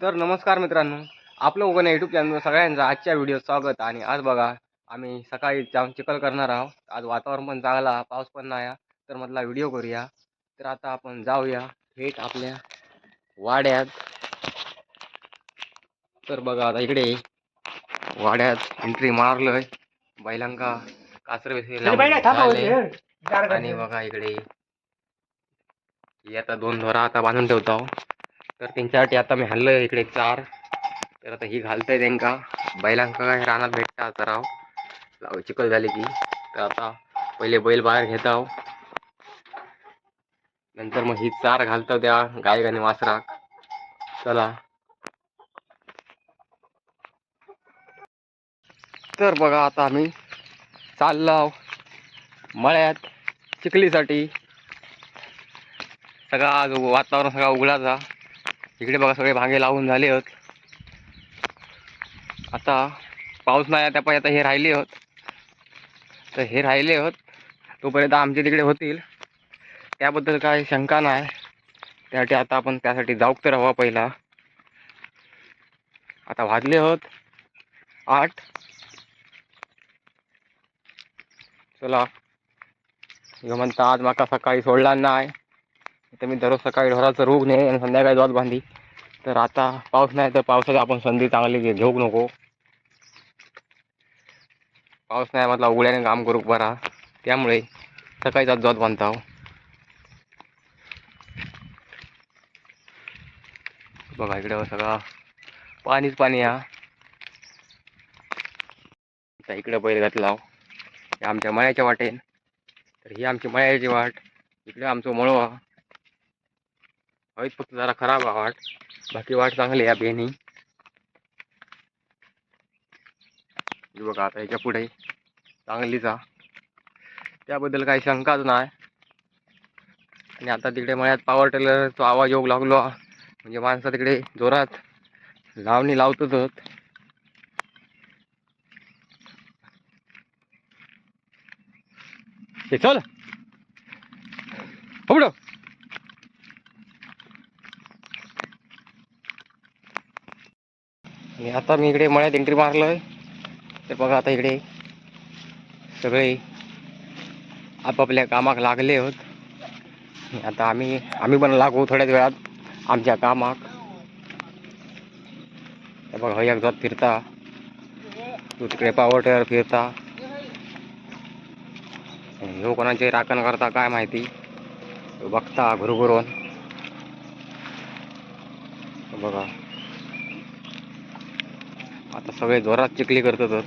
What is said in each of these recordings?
तर नमस्कार मित्रांनो आपलं उगण यूट्यूब चॅनल सगळ्यांचं आजच्या व्हिडिओ स्वागत आणि आज बघा आम्ही सकाळी जाऊन चिखल करणार आहोत. आज वातावरण पण चांगला पाऊस पण नाही आहे. तर मधला व्हिडिओ करूया. तर आता आपण जाऊया थेट आपल्या वाड्यात. तर बघा आता इकडे वाड्यात एंट्री मारलोय. बैलांका कासर आणि बघा इकडे आता दोन ढोरा आता बांधून ठेवतो तर त्यांच्यासाठी आता मी हल्लो इकडे चार. तर आता ही घालतंय त्यांका बैलांका काय रानात भेटता आता राव. लाव चिखल झाली की तर आता पहिले बैल बाहेर घेताव. नंतर मग ही चार घालतो त्या गायक आणि वासराक. चला. तर बघा आता आम्ही चाललो मळ्यात चिखलीसाठी. सगळा आज वातावरण सगळा उघडाचा. इकडे बघा सगळे भांगे लावून झाले होत आता पाऊस नाही त्या आता हे राहिले होत तर हे राहिले होत तोपर्यंत आमच्या तिकडे होतील. त्याबद्दल काय शंका नाही. त्यासाठी आता आपण त्यासाठी जाऊ तर हवा पहिला. आता वाजले होत आठ. चला. म्हणता आज माका सकाळी सोडला नाही. तर मी दररोज सकाळी ढोराचं रोग नाही आणि संध्याकाळी द्वात बांधी. तर आता पाऊस नाही तर पावसाची आपण संधी चांगली घेऊ नको. पाऊस नाही म्हटला उघड्याने काम करू बरा त्यामुळे सकाळी जात जात बांधता हो. बघा इकडे सगळा. पाणीच पाणी हा. आता इकडे बैल घातला हो. आमच्या मळ्याच्या वाटेन तर ही आमची मळ्याची वाट. इकडे आमचं मळवा हवेत फक्त जरा खराब आहे वाट. बाकी वाट चांगली आहे बेनी बघा आता याच्यापुढे. चांगलीच जा त्याबद्दल काही शंकाच नाही. आणि आता तिकडे मळ्यात पॉवर टेलरचा आवाज येऊ लागलो. म्हणजे माणसं तिकडे जोरात लावणी लावतच हे चल. हो उघड आणि आता मी इकडे मळ्यात एंट्री मारलोय. तर बघा आता इकडे सगळे आपापल्या कामाक लागले होत. आता आम्ही आम्ही पण लागू थोड्याच वेळात आमच्या कामाक. हे बघा हो एक जात फिरता. तू तिकडे पावटर फिरता. ह्यो कोणाचे राखण करता काय माहिती? बघता घुरघुरून. बघा. आता सगळे जोरात चिखली करतात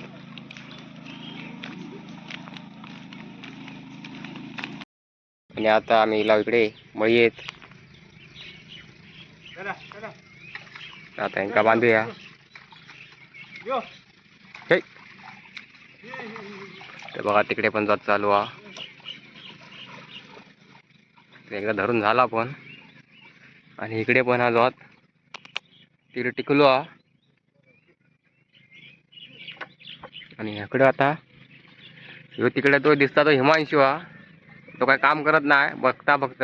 आणि आता आम्ही लाव इकडे मळी येत आता यांका बांधूया. हे. ते बघा तिकडे पण जात चालू हा. एकदा धरून झाला पण. आणि इकडे पण हा जात. तिकडे टिकलो हा. आणि ह्याकडे आता ह्यो तिकडे तो दिसता तो हिमांशू हा. तो काय काम करत नाही बघता फक्त.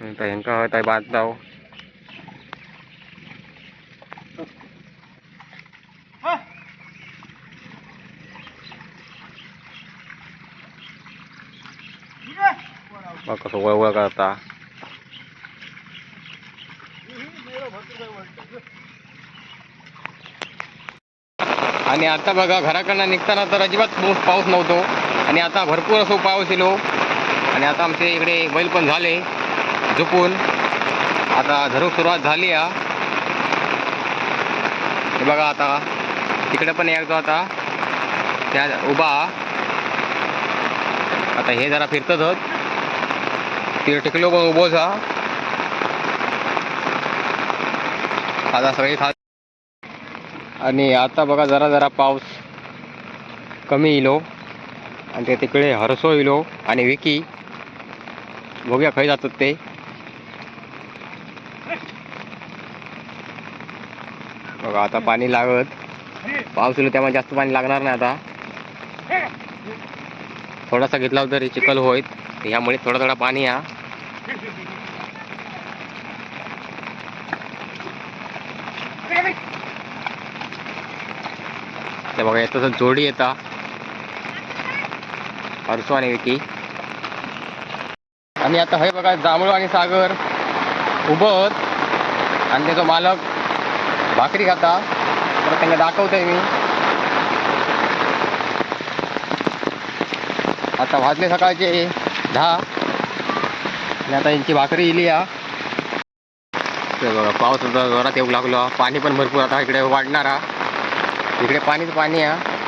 आता ह्यांका काय बांधता बघ कसं वळवळ करता. आणि आता बघा घराकडनं निघताना तर अजिबात पाऊस नव्हतो. आणि आता भरपूर असो पाऊस येलो. आणि आता आमचे इकडे बैल पण झाले झुपून. आता धरूक सुरुवात झाली हा हे बघा आता तिकडे पण यायचो आता त्या उभा. आता हे जरा फिरतच. होत टिकलो पण उभोच हा आता सगळे खा आणि आता बघा जरा जरा पाऊस कमी इलो हो. आणि ते तिकडे हरसो इलो हो. आणि विकी बघूया खय जातात ते. बघा आता पाणी लागत. पाऊस इलो त्यामुळे जास्त पाणी लागणार नाही आता. थोडासा घेतला तरी चिखल होईत ह्यामुळे थोडा थोडा पाणी या. ते बघा येतं जोडी येता. हर्षो आणि विकी. आणि आता हे बघा जांभळू आणि सागर उभं. आणि त्याचा मालक भाकरी खाता. तर त्यांना दाखवतोय मी. आता वाजले सकाळचे दहा. आणि आता यांची भाकरी इली या. बघा पाऊस जोरात येऊ लागलो. पाणी पण भरपूर आता इकडे वाढणारा. इकडे पाणीच पाणी आहे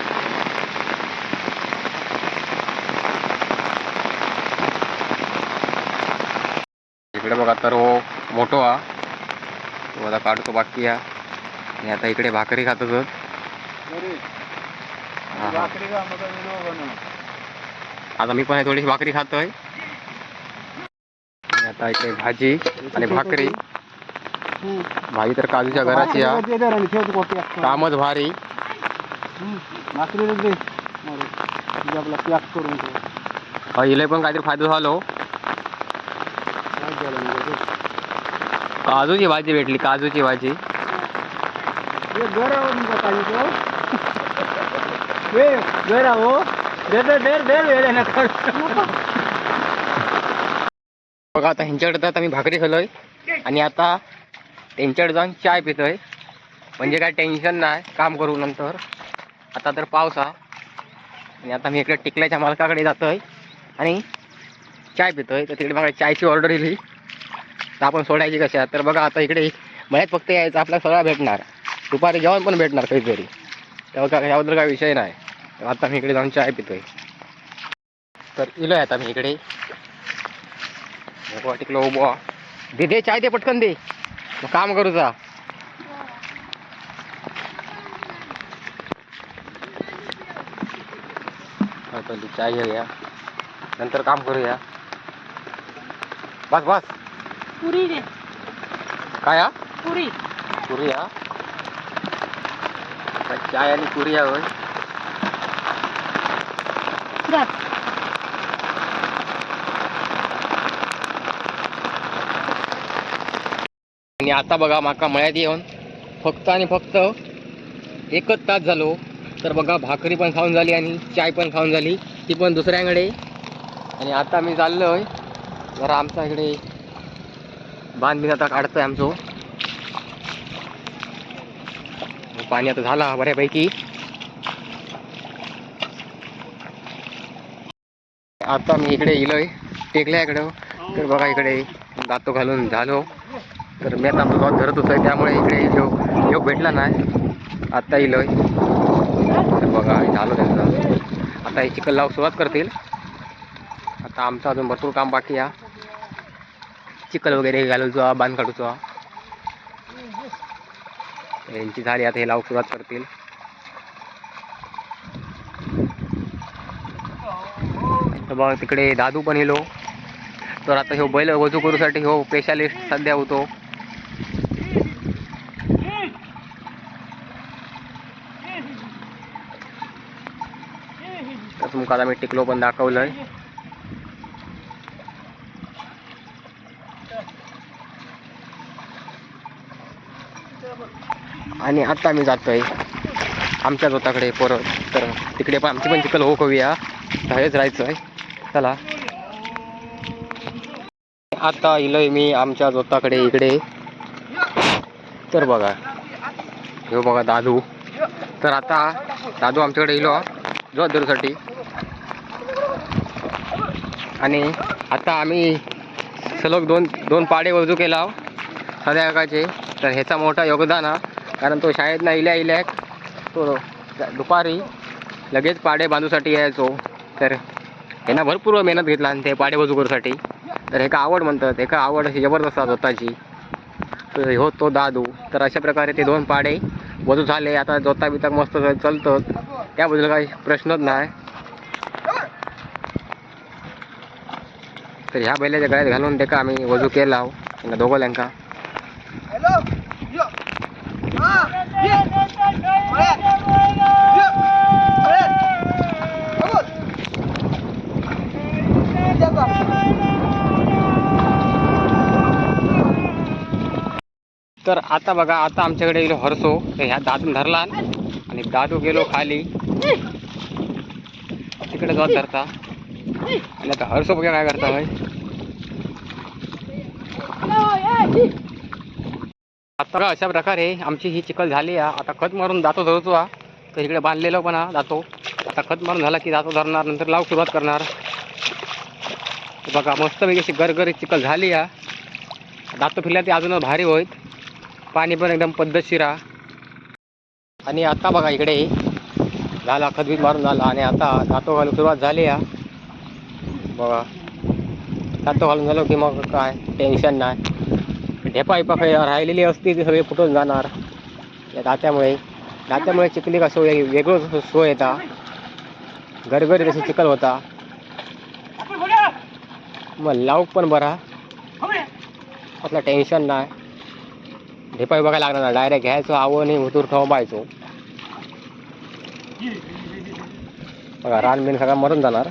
इकडे बघा तर हो मोठो हा. तो आता काढतो बाकी हा. आणि आता इकडे भाकरी खात होत हा, आता मी पण थोडीशी भाकरी खातोय. आता इकडे भाजी आणि भाकरी. भाजी तर काजूच्या घराची आहे. कामच भारी. आपला पॅक करून ठेव. हा, इले पण काहीतरी फायदा झालो? काजूची भाजी भेटली काजूची भाजी घर आहो घर आहो. बघा आता ह्यांच्याकडे तर आता मी भाकरी खालोय आणि आता त्यांच्याकडे जाऊन चाय पितोय. म्हणजे काय टेन्शन नाही काम करू नंतर. आता तर पाऊस हा. आणि आता मी इकडे टिकल्याच्या मालकाकडे जातोय. आणि चाय पितोय. तर तिकडे बघा चायची ऑर्डर दिली तर आपण सोडायची कशा तर बघा आता इकडे मळ्यात फक्त यायचं आपल्याला सगळा भेटणार. दुपारी जेवण पण भेटणार काहीतरी. तेव्हा काय याबद्दल काय विषय नाही. तर आता मी इकडे जाऊन चाय पितोय. तर इलोय आता मी इकडे. टिकलो उभो. दे दे चाय दे पटकन दे. मग काम करूचा जा हा, पहिली चाय घेऊया. नंतर काम करूया. बस बस. पुरी दे. काय हा? पुरी. पुरी हा? चाय आणि पुरी हा होय? आणि आता बघा माका मळ्यात येऊन फक्त आणि फक्त एकच तास झालो. तर बघा भाकरी पण खाऊन झाली आणि चाय पण खाऊन झाली. ती पण दुसऱ्याकडे. आणि आता मी चाललोय. जरा आमच्या इकडे बांध बिन आता काढतोय आमचो. पाणी आता झाला बऱ्यापैकी. आता मी इकडे इलोय टेकल्या इकडं. तर बघा इकडे दातो घालून झालो. तर मी आता आपलं गावात धरत होतो त्यामुळे इकडे योग योग भेटला नाही आत्ता इलोय. तर बघा झालो झालं त्यांचं. आता हे चिखल लावून सुरुवात करतील. आता आमचं अजून भरपूर काम बाकी या चिखल वगैरे घालूचो बांध काढूचो. यांची झाली आता हे लावून सुरुवात करतील. तर बघा तिकडे दादू पण येलो. तर आता ह्यो बैल वजू करूसाठी ह्यो स्पेशालिस्ट सध्या होतो. तर मी टिकलो पण दाखवलंय. आणि आता मी जातोय आमच्या जोताकडे परत. तर तिकडे पण आमची पण चिखल हो करूया. हेच राहायचं आहे चला. आता इलोय मी आमच्या जोताकडे इकडे. तर बघा. हे बघा दादू. तर आता दादू आमच्याकडे इलो. जोत धरूसाठी आणि आता आम्ही सलग दोन दोन पाडे वजू केला संध्याकाळचे तर ह्याचा मोठा योगदान हा. कारण तो शाळेत ना इल्या इल्या तो दुपारी लगेच पाडे बांधूसाठी यायचो. तर ह्यानं भरपूर मेहनत घेतला आणि ते पाडे वजू करूसाठी. तर एका आवड म्हणतात. एका आवड अशी जबरदस्त आहे स्वतःची तर हो तो दादू. तर अशा प्रकारे ते दोन पाडे वजू झाले. आता जोता बिता मस्त चालतं त्याबद्दल काही प्रश्नच नाही. तर ह्या बैलाच्या गळ्यात घालून ते का आम्ही वजू केला त्यांना दोघं तर आता बघा आता आमच्याकडे गेलो हरसो. तर ह्या दातून धरला आणि दादू गेलो खाली. तिकडे जात धरता. आणि आता हरसो बघा काय करता भाई आता अशा प्रकारे आमची ही चिखल झाली आहे आता खत मारून जातो धरतो हा तर इकडे बांधलेलं पण हा जातो आता खत मारून झाला की जातो धरणार नंतर लाव सुरुवात करणार बघा बघा मस्तपैकी अशी गरगरीत चिखल झाली या दातो फिरल्या ते अजूनच भारी होईत पाणी पण एकदम पद्धतशीर आहे आणि आता बघा इकडे झाला खतबीत मारून झाला आणि आता दातो घालून सुरुवात झाली या बघा दातो घालून झालो की मग काय? टेन्शन नाही. ढेपा इपा काही राहिलेली असती ती सगळी फुटून जाणार. या दात्यामुळे. दात्यामुळे चिखली कसं वे- वेगळं सोय येता गरगरीत अशी चिखल होता. मग लावूक पण बरा. असला टेन्शन नाही. ढेपा बघायला लागणार नाही. डायरेक्ट घ्यायचो आवं आणि उतूर ठोंबायचो बघा रान बिन सगळा मरून जाणार.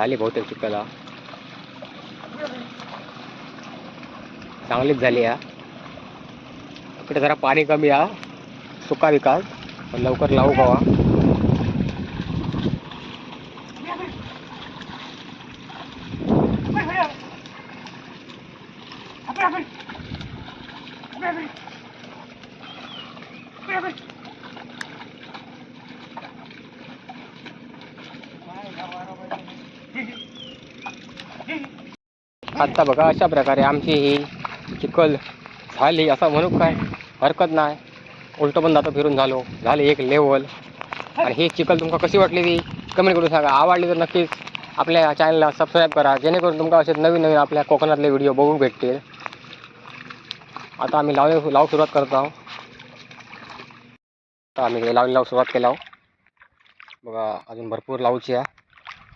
झाली बहुतेक चिखला चांगलीच झाली या इकडे जरा पाणी कमी या सुका विकास. पण लवकर लावू कवा आता बघा अशा प्रकारे आमची ही चिखल झाली. असं म्हणू काय हरकत नाही. उलटं पण जातो फिरून झालो. झाली एक लेवल आणि ही चिखल तुमका कशी वाटली ती? कमेंट करून सांगा. आवडली तर नक्कीच आपल्या चॅनलला सबस्क्राईब करा. जेणेकरून तुमका असे नवीन नवीन आपल्या कोकणातले व्हिडिओ बघू भेटतील. आता आम्ही लावले लाव सुरुवात करत आहोत. आता आम्ही लावणी लाव सुरुवात केला बघा अजून भरपूर लावची आहे.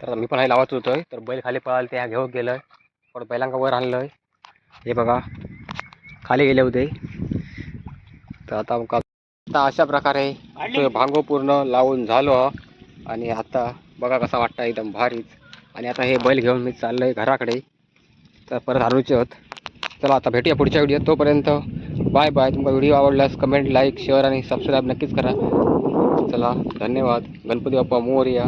तर मी पण हे लावत होतोय तर बैल खाली पळाल ते ह्या घेऊन गेलं पण बैलांका वर आणलं हे बघा खाली गेले होते. तर आता आता अशा प्रकारे भांगो पूर्ण लावून झालो आणि आता बघा कसा वाटतं एकदम भारीच. आणि आता हे बैल घेऊन मी चाललोय घराकडे. तर परत हरवचे होत चला आता भेटूया पुढच्या व्हिडिओत तोपर्यंत बाय बाय तुमचा व्हिडिओ आवडल्यास कमेंट लाईक शेअर आणि सबस्क्राईब नक्कीच करा. चला धन्यवाद. गणपती बाप्पा मोरया.